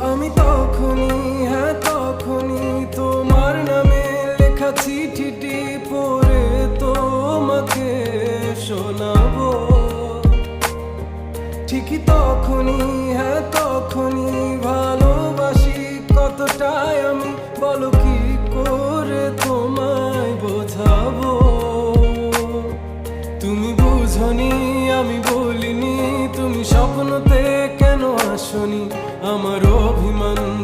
আমি তখনই হ্যাঁ তখনই তোমার নামে লেখা চিঠিটি পড়ে তোমাকে শোনাব। ঠিকই তখনই হ্যাঁ তখনই ভালোবাসি কতটায় আমি, বলো কি করে তোমায় বোঝাবো? তুমি বুঝনি, আমি বলিনি, তুমি স্বপ্নতে কেন আসনি?